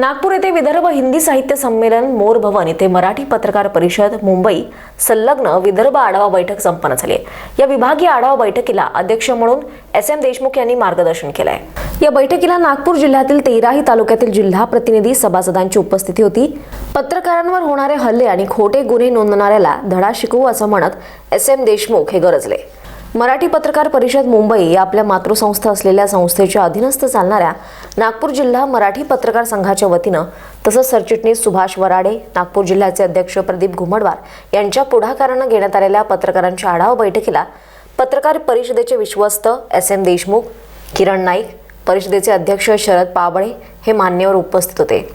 नागपूर येथे विदर्भ हिंदी साहित्य संमेलन मोर भवन येथे मराठी पत्रकार परिषद मुंबई संलग्न विदर्भ आढावा बैठक संपन्न झाली या विभागीय आढावा बैठकीला अध्यक्ष म्हणून एस एम देशमुख यांनी मार्गदर्शन केलंय. या बैठकीला नागपूर जिल्ह्यातील तेराही तालुक्यातील जिल्हा प्रतिनिधी सभासदांची उपस्थिती होती. पत्रकारांवर होणारे हल्ले आणि खोटे गुन्हे नोंदणाऱ्याला धडा शिकवू असं म्हणत एस एम देशमुख हे गरजले. मराठी पत्रकार परिषद मुंबई या आपल्या मातृसंस्था असलेल्या संस्थेच्या अधीनस्थ चालणाऱ्या नागपूर जिल्हा मराठी पत्रकार संघाच्या वतीनं तसंच सरचिटणीस सुभाष वराडे नागपूर जिल्ह्याचे अध्यक्ष प्रदीप घुमडवार यांच्या पुढाकारानं घेण्यात आलेल्या पत्रकारांच्या आढावा बैठकीला पत्रकार परिषदेचे विश्वस्त एस एम देशमुख किरण नाईक परिषदेचे अध्यक्ष शरद पाबळे हे मान्यवर उपस्थित होते.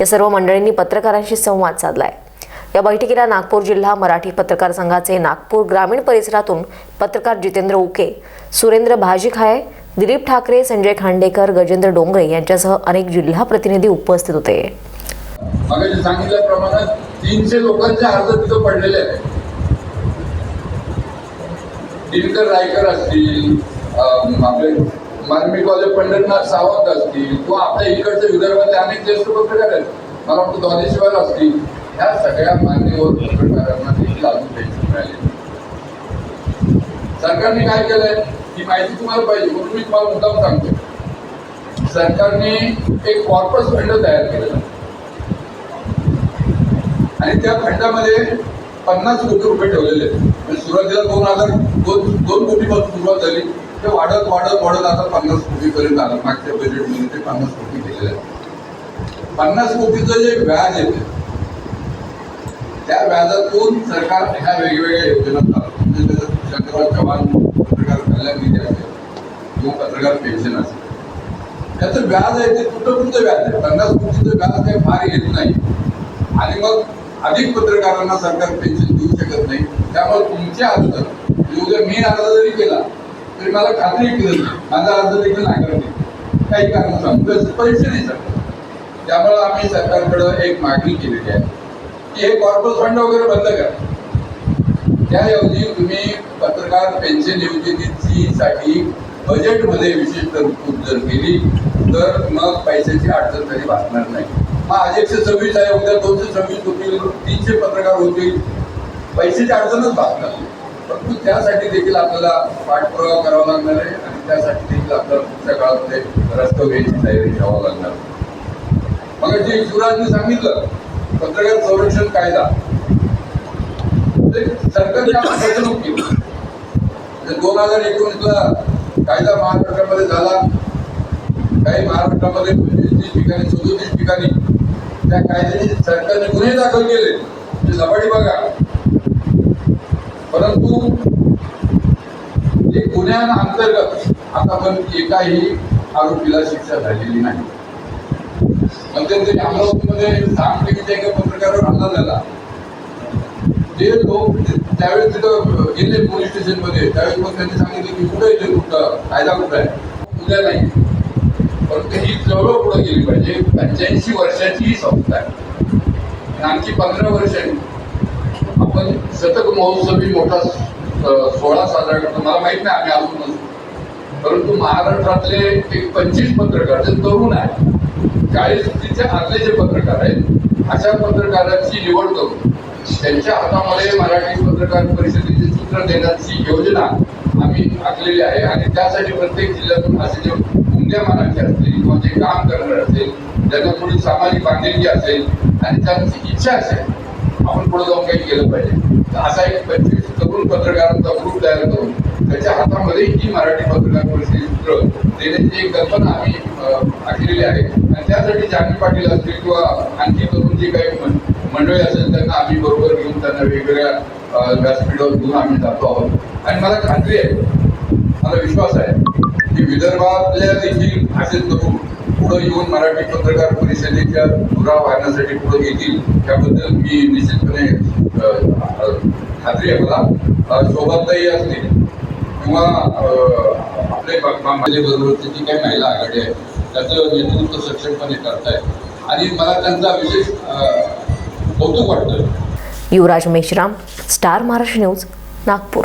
या सर्व मंडळींनी पत्रकारांशी संवाद साधलाय. या बैठकीला नागपूर जिल्हा मराठी पत्रकार संघाचे नागपूर ग्रामीण परिसरातून पत्रकार जितेंद्र उके सुरेंद्र भाजीखाये दिलीप ठाकरे संजय खांडेकर गजेंद्र डोंगरे यांच्यासह अनेक जिल्हा प्रतिनिधी उपस्थित होते. सांगितल्याप्रमाणे तीनशे लोकांचे अर्ज तिथं पडलेले आहेत. दिनकर रायकर असतील आपले आपले कॉलेज पंढरनाथ सावंत असतील किंवा आपल्या इकडचे विदर्भातले अनेक ज्येष्ठ पत्रकार आहेत. मला वाटतं द्वादेश्वर असतील. ह्या सगळ्या मान्यवर पत्रकारांना देखील अजून पेन्शन मिळाली सरकारने काय केलंय? ही माहिती तुम्हाला पाहिजे म्हणून मी तुम्हाला मुद्दाम सांगतो. सरकारने एक कॉर्पस फंड तयार केलेला. आणि त्या फंडामध्ये पन्नास कोटी रुपये ठेवलेले आहेत. म्हणजे सुरुवातीला दोन हजार दोन दोन कोटीपासून सुरुवात झाली. ते वाढत वाढत वाढत आता पन्नास कोटीपर्यंत आलं. मागच्या बजेटमध्ये ते पन्नास कोटी केलेले आहेत. पन्नास कोटीचं जे व्याज येते त्या व्याजातून सरकार ह्या वेगवेगळ्या योजना म्हणजे शंकरराव चव्हाण पत्रकार कल्याण निधी असेल किंवा पत्रकार पेन्शन असेल त्याचं व्याज आहे ते तुटपुंज व्याज आहे? पन्नास कोटीचं व्याज काही फार येत नाही. आणि मग अधिक पत्रकारांना सरकार पेन्शन देऊ शकत नाही. त्यामुळे तुमचे म्हणजे अर्ज उद्या मी अर्ज जरी केला तरी मला खात्री केली नाही? माझा अर्ज देखील नाकारत. नाही काही कारण सांगतो पैसे नाही सांगतो. त्यामुळे आम्ही सरकारकडं एक मागणी केलेली आहे. की हे कॉर्पोरेट फंड वगैरे बंद करा. त्याऐवजी तुम्ही पत्रकार पेन्शन योजनेची साठी बजेटमध्ये विशेष तरतूद जर केली तर मग पैशाची अडचण तरी भासणार नाही. मग आज एकशे सव्वीस आहे उद्या दोनशे सव्वीस होतील तीनशे पत्रकार होतील. पैशाची अडचणच भासणार नाही. परंतु त्यासाठी देखील आपल्याला पाठपुरावा करावा लागणार आहे आणि त्यासाठी देखील आपल्याला पुढच्या काळामध्ये रस्ते घ्यायची तयारी ठेवावं लागणार मग जे शिवराजने सांगितलं पत्रकार संरक्षण कायदा. म्हणजे सरकारच्या म्हणजे दोन हजार एकोणीसला कायदा महाराष्ट्रामध्ये झाला. काही महाराष्ट्रामध्ये पंचवीस ठिकाणी सदोतीस ठिकाणी त्या कायद्याने सरकारने गुन्हे दाखल केले. म्हणजे लबाडी बघा. परंतु गुन्ह्यांअंतर्गत आतापर्यंत एकाही आरोपीला शिक्षा झालेली नाही. म्हणजे मध्यंतरी अमरावतीमध्ये सामटेकीच्या एका पत्रकारावर हल्ला झाला. ते लोक त्यावेळेस तिथं गेले पोलीस स्टेशनमध्ये त्यावेळेस मग त्यांनी सांगितलं की कुठं येते कुठं कायदा कुठं आहे? उद्या नाही. परंतु ही चळवळ पुढे गेली पाहिजे. पंच्याऐंशी वर्षाची ही संस्था आहे. आणि आणखी पंधरा वर्षांनी आपण शतक महोत्सवी मोठा सोहळा साजरा करतो. मला माहीत नाही आम्ही अजून परंतु महाराष्ट्रातले एक पंचवीस पत्रकार जे तरुण आहे चाळीसच्या आतले जे पत्रकार आहेत अशा पत्रकारांची निवड करून त्यांच्या हातामध्ये मराठी पत्रकार परिषदेचे सूत्र देण्याची योजना आम्ही आखलेली आहे. आणि त्यासाठी प्रत्येक जिल्ह्यातून असे जे उमद्या मानाचे असतील किंवा जे काम करणार असेल ज्यांना थोडी सामाजिक बांधिलकी असेल आणि त्यांची इच्छा असेल आपण पुढे जाऊन काही केलं पाहिजे. तर असा एक पंचवीस तरुण पत्रकारांचा ग्रुप तयार करून त्याच्या हातामध्ये ही मराठी पत्रकार परिषदेची देण्याची एक कल्पना आम्ही आखलेली आहे. आणि त्यासाठी जानवी पाटील असतील किंवा आणखी करून जे काही मंडळी असेल त्यांना आम्ही बरोबर घेऊन त्यांना वेगवेगळ्या व्यासपीठावर घेऊन आम्ही जातो आहोत. आणि मला खात्री आहे मला विश्वास आहे की विदर्भातल्या देखील असे तरुण पुढे येऊन मराठी पत्रकार परिषदेच्या पुरा वाहण्यासाठी पुढे येतील त्याबद्दल मी निश्चितपणे खात्री आहे मला. सोबतही असतील किंवा आपले मा- मा- माझ्याबरोबरची जी काही महिला आघाडी आहे त्याचं नेतृत्व सक्षमपणे करतायत. आणि मला त्यांचा विशेष कौतुक वाटतं युवराज मेश्राम स्टार महाराष्ट्र न्यूज नागपूर.